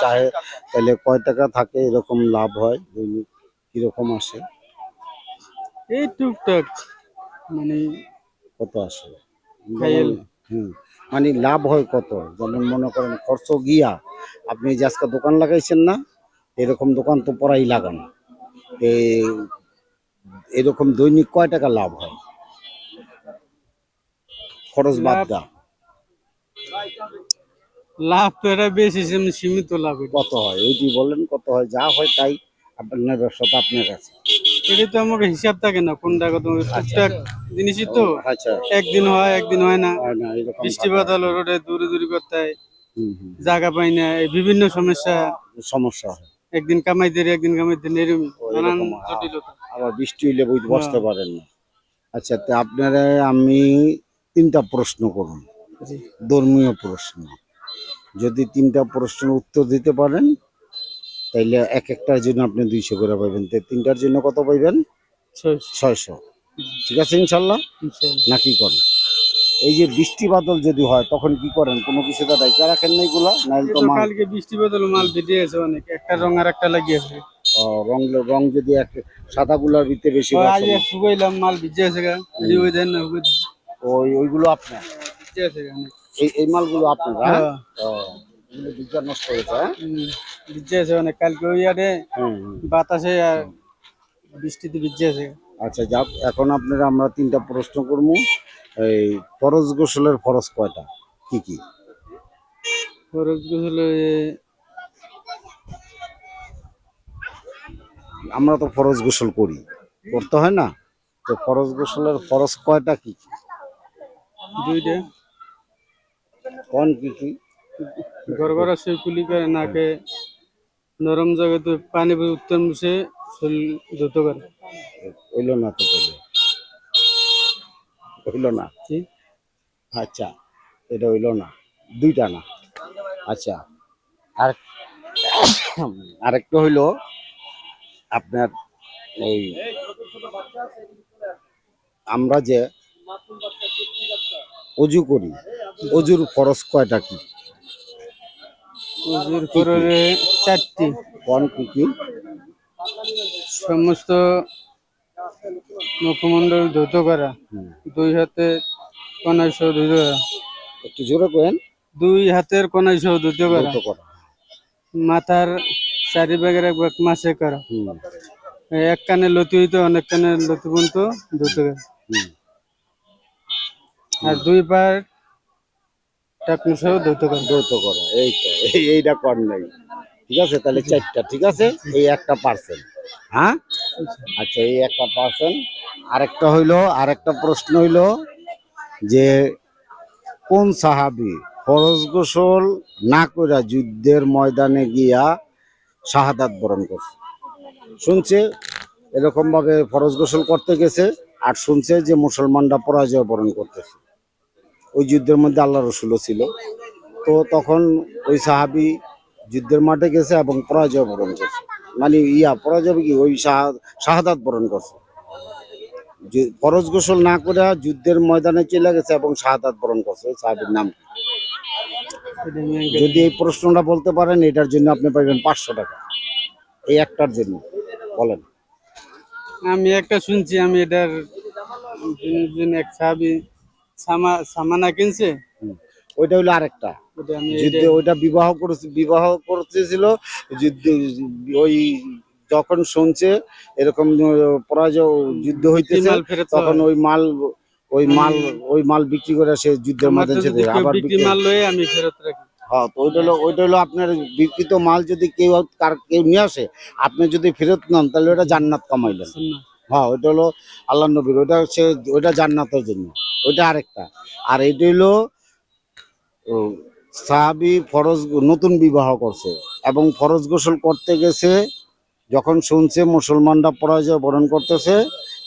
চাহে তাহলে কয় টাকা থাকে এরকম লাভ হয়? দৈনিক কীরকম আসে? এই টুকটাক মানে কত আসে। হুম মানে লাভ হয় কত? যেমন মনে করেন খরচ গিয়া আপনি যে আজকে দোকান লাগাইছেন না এরকম দোকান তো পরাই লাগান। এরকম দৈনিক কয় টাকা লাভ হয়? খরচ বাদ দা লাভ তো এটা বেশি সীম- সীমিত লাভ কত হয়? ওইটি বলেন কত হয়? যা হয় তাই আপনার ব্যবসা তো আপনার কাছে। এটা তো আমাকে হিসাব থাকে না কোনটা কত টুকটাক জিনিসই তো। আচ্ছা। একদিন হয় একদিন হয় না। বৃষ্টি বাদল রোডে দূরে দূরে করতে হয়। জায়গা পাই না এই বিভিন্ন সমস্যা। সমস্যা হয়। একদিন কামাই দেরি একদিন কামাই দেরি এরকম নানান জটিলতা। আবার বৃষ্টি হইলে বই বসতে হ্যাঁ। পারেন না। আচ্ছা তা আপনারা আমি তিনটা প্রশ্ন করুন। ধর্মীয় প্রশ্ন। যদি তিনটা প্রশ্নের উত্তর দিতে পারেন তাইলে এক একটার জন্য আপনি দুইশো করে পাইবেন। তো তিনটার জন্য কত পাইবেন? ছয়শো, ঠিক আছে ইনশাল্লাহ। না কি করেন? এই যে বৃষ্টি বাদল যদি হয় তখন কি করেন? কোনো কিছুটা ডাইকা রাখেন না এগুলা? নাইলে তো তো কালকে বৃষ্টি বাদল মাল বেরিয়ে আছে অনেক। একটা রং আর একটা লাগিয়েছে রং রং যদি এক সাদা গুলার ভিতরে বেশি শুকাইলাম মাল ভিজে আছে গা। রেডি দেন না ওই ওইগুলো আপনার? ভিজে আছে। এই এই মালগুলো আপনার হ্যাঁ। হ্যাঁ। বিজ্ঞান নষ্ট হয়েছে হ্যাঁ? ভিজে আছে অনেক। কালকে ওই আরে। বাতাসে আর বৃষ্টিতে ভিজে আছে। আচ্ছা যাক এখন আপনারা আমরা তিনটা প্রশ্ন করব। এই ফরজ গোসলের ফরজ কয়টা? কি কি? খরচ হলো আমরা তো ফরজ গোসল করি করতে হয় না? তো ফরজ গোসলের ফরজ কয়টা কি কি? দুইটা। কোন কি কি ঘর ঘর শুয়ে কুলি করে নাকে নরম জায়গাতে পানি উত্তর মুছে শরীর ধুত করে। হইল না তো হইল না? আচ্ছা এটা হইল না। দুইটা না? আচ্ছা আর আরেকটা হইল আপনার এই আমরা যে অজু করি অজুর খরচ কয়টা কি? উজুর করে চারটি। কোন কি কি? সমস্ত মুখমণ্ডল ধুত করা দুই হাতে কনাই সহ ধুত করা। একটু জোরে কেন দুই হাতের কনাই সহ ধুত করা। মাথার চারি ভাগের এক ভাগ মাসে করা। এক কানে লতি হইতো অনেক কানে লতি পর্যন্ত ধুত করা। আর দুই পায়ের টাকনু সহ ধুত করা দ্রুত করো এই তো এইটা কর নাই। ঠিক আছে, তাহলে চারটা, ঠিক আছে? এই একটা পার্সেন্ট হ্যাঁ? আচ্ছা এই একটা পার্সেন্ট। আরেকটা হইল, আরেকটা প্রশ্ন হইল যে, কোন সাহাবি ফরজ গোসল না কইরা যুদ্ধের ময়দানে গিয়া শাহাদাত বরণ করছে? শুনছে এরকম ভাবে ফরজ গোসল করতে গেছে, আর শুনছে যে মুসলমানরা পরাজয় বরণ করতেছে। ওই যুদ্ধের মধ্যে আল্লাহ রসুলও ছিল। তো তখন ওই সাহাবি যুদ্ধের মাঠে গেছে এবং পরাজয় বরণ করছে। মানে ইয়া, পরাজয় কি? ওই শাহা- শাহাদাত বরণ করছে। ফরজ গোসল না করে যুদ্ধের ময়দানে চলে গেছে এবং শাহাদাত বরণ করছে ওই সাহাবির নাম। যদি এই প্রশ্নটা বলতে পারেন, এটার জন্য আপনি পাইবেন পাঁচশো টাকা। এই একটার জন্য, বলেন। আমি একটা শুনছি, আমি এটার এক সাহাবি সামানা কিনছে? ওইটা আরেকটা। আমি যুদ্ধে ওইটা বিবাহ করেছে বিবাহ করতেছিল যুদ্ধ ওই যখন শুনছে এরকম পরাজয় যুদ্ধ হইতেছে তখন ওই মাল ওই মাল ওই মাল বিক্রি করে সে যুদ্ধের আমার মধ্যে তো যদি কেউ আবার বিক্রি বিক্রি মাল লয়ে আমি ফেরত রাখি। হ্যাঁ তো ওইটা হলো ওইটা হলো আপনার বিক্রিত মাল যদি কেউ কার কেউ নিয়ে আসে আপনি যদি ফেরত নেন তাহলে ওটা জান্নাত কামাইলেন। হ্যাঁ ওইটা হলো আল্লাহ নবীর ওইটা হচ্ছে ওইটা জান্নাতের জন্য। ওইটা আরেকটা। আর এটা হলো সাহাবি ফরজ নতুন বিবাহ করছে এবং ফরজ গোসল করতে গেছে যখন শুনছে মুসলমানরা পরাজয় বরণ করতেছে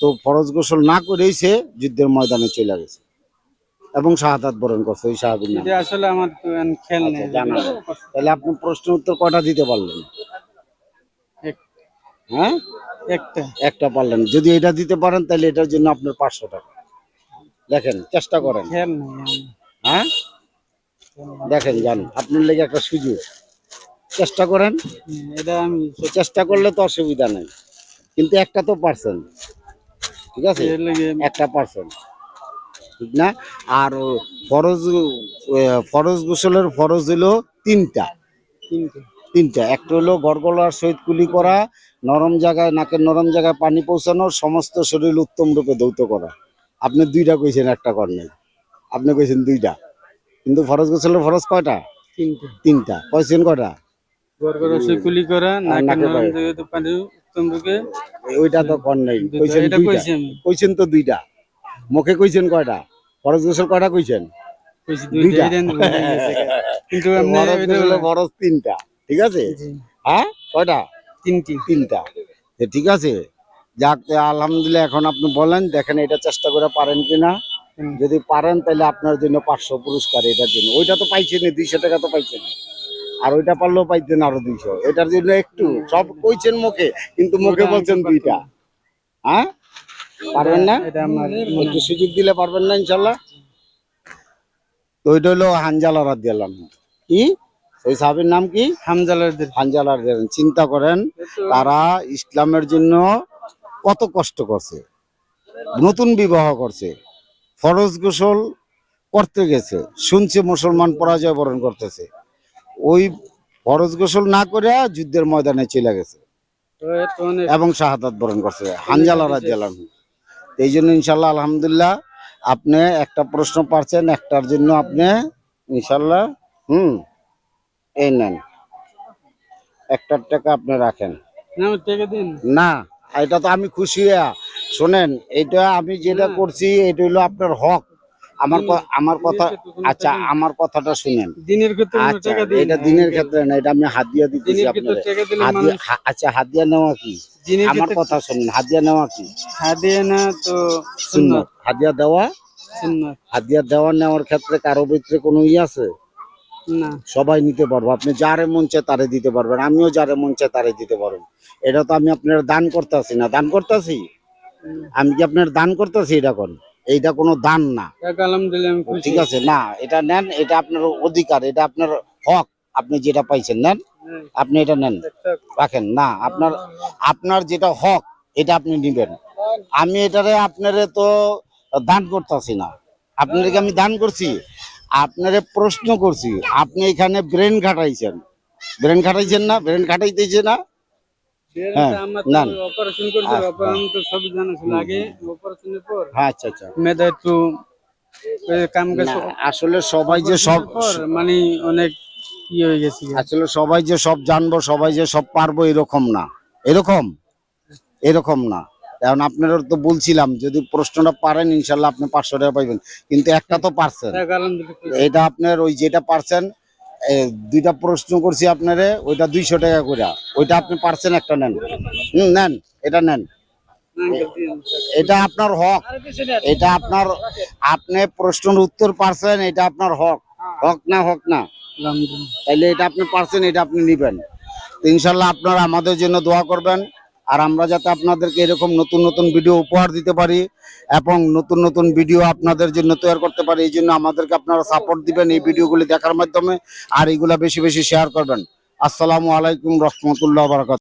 তো ফরজ গোসল না করেই সে যুদ্ধের ময়দানে চলে গেছে এবং শাহাদাত বরণ করছে ওই সাহাবির এটা আসলে আমার খেয়াল নেই। আচ্ছা, জানা তাহলে আপনি প্রশ্ন উত্তর কটা দিতে পারলেন? হ্যাঁ? একটা। একটা পারলেন। যদি এটা দিতে পারেন তাহলে এটার জন্য আপনার পাঁচশো টাকা। দেখেন চেষ্টা করেন। হ্যাঁ? দেখেন যান। আপনার লেগে একটা সুযোগ। চেষ্টা করেন। এটা আমি চেষ্টা করলে তো অসুবিধা নেই। কিন্তু একটা তো পারছেন। ঠিক আছে? একটা পারছেন। ঠিক না? আর ফরজ ফরজ গোসলের ফরজ হলো তিনটা। তিনটে। তিনটা। একটা হলো গড়গলার সহিত কুলি করা নরম জায়গায় নাকের নরম জায়গায় পানি পৌঁছানো সমস্ত শরীর উত্তম রূপে দৌত করা। আপনি দুইটা কইছেন একটা কর নাই। আপনি কইছেন দুইটা। কিন্তু ফরজ গোসলের ফরজ কয়টা? তিনটে। কয়টা? রূপে। ওইটা তো কর নাই। কইছেন তো দুইটা। মুখে কইছেন কয়টা? ফরজ গোসল কয়টা কইছেন। কিন্তু ফরজ তিনটা। ঠিক আছে? হ্যাঁ? কয়টা? তিনটি। তিনটা। ঠিক আছে? যাক আলহামদুলিল্লাহ এখন আপনি বলেন দেখেন এটা চেষ্টা করে পারেন কিনা। যদি পারেন তাহলে আপনার জন্য পাঁচশো পুরস্কার এটার জন্য। ওইটা তো পাইছেন দুইশো টাকা তো পাইছেন আর ওইটা পারলেও পাইতেন আরও দুইশো। এটার জন্য একটু সব কইছেন মুখে কিন্তু মুখে বলছেন দুইটা। হ্যাঁ? পারবেন না? একটু সুযোগ দিলে পারবেন না ইনশাল্লাহ? তো ওইটা হলো হানজালা দিলাম কি? ওই সাহাবের নাম কি? হামজালাদের হানজালার চিন্তা করেন তারা ইসলামের জন্য কত কষ্ট করছে। নতুন বিবাহ করছে। ফরজ গোসল করতে গেছে। শুনছে মুসলমান পরাজয় বরণ করতেছে। ওই ফরজ গোসল না করে যুদ্ধের ময়দানে চলে গেছে। এবং শাহাদাত বরণ করছে। হানজালা রাজিয়ালাম এই জন্য ইনশাল্লাহ আলহামদুলিল্লাহ আপনি একটা প্রশ্ন পারছেন একটার জন্য আপনি ইনশাল্লাহ হুম এই নেন। একটার টাকা আপনি রাখেন। না এটা তো আমি খুশি। শোনেন এটা আমি যেটা করছি এটা হলো আপনার হক। আমার আমার কথা আচ্ছা আমার কথাটা শুনেন। দিনের ক্ষেত্রে আচ্ছা এটা দিনের ক্ষেত্রে না এটা আমি হাদিয়া দিতেছি হাদিয়া আচ্ছা হাদিয়া নেওয়া কি? আমার কথা শুনেন হাদিয়া নেওয়া কি? হাদিয়া না তো সুন্নাত হাদিয়া দেওয়া? সুন্নাত হাদিয়া দেওয়া নেওয়ার ক্ষেত্রে কারও ভিতরে কোনো ই আছে? না। সবাই নিতে পারব। আপনি যারে মন চায় তারে দিতে পারবেন। আমিও যারে মন চায় তারে দিতে পারব। এটা তো আমি আপনার দান করতেছি না। দান করতেছি। আমি কি আপনার দান করতেছি এটা কোন? এইটা কোনো দান না। ঠিক আছে না এটা নেন এটা আপনার অধিকার এটা আপনার হক। আপনি যেটা পাইছেন নেন। আপনি এটা নেন। রাখেন না আপনার আপনার যেটা হক এটা আপনি নিবেন। আমি এটারে আপনারে তো দান করতেছি না। আপনাকে আমি দান করছি? আপনারে প্রশ্ন করছি আপনি এখানে ব্রেন খাটাইছেন। ব্রেন খাটাইছেন না? ব্রেন খাটাইতেছে না? আসলে সবাই যে সব মানে অনেক ই হয়ে গেছে। আসলে সবাই যে সব জানব সবাই যে সব পারব এরকম না। এরকম? এরকম না। কারণ আপনারা তো বলছিলাম যদি প্রশ্নটা পারেন ইনশাল্লাহ আপনি পাঁচশো টাকা পাইবেন। কিন্তু একটা তো পারছেন। এটা আপনার ওই যেটা পারছেন দুইটা প্রশ্ন করছি আপনারে ওইটা দুইশো টাকা করে ওইটা আপনি পারছেন একটা নেন। হুম নেন এটা নেন। এটা আপনার হক। এটা আপনার আপনি প্রশ্নের উত্তর পারছেন এটা আপনার হক। হক না হক না। তাইলে এটা আপনি পারছেন এটা আপনি নিবেন। তো ইনশাল্লাহ আপনারা আমাদের জন্য দোয়া করবেন। আর আমরা যাতে আপনাদেরকে এরকম নতুন নতুন ভিডিও উপহার দিতে পারি এবং নতুন নতুন ভিডিও আপনাদের জন্য তৈরি করতে পারি, এই জন্য আমাদেরকে আপনারা সাপোর্ট দিবেন এই ভিডিওগুলি দেখার মাধ্যমে আর এইগুলা বেশি বেশি শেয়ার করবেন। আসসালামু আলাইকুম রহমতুল্লাহ বারাকাত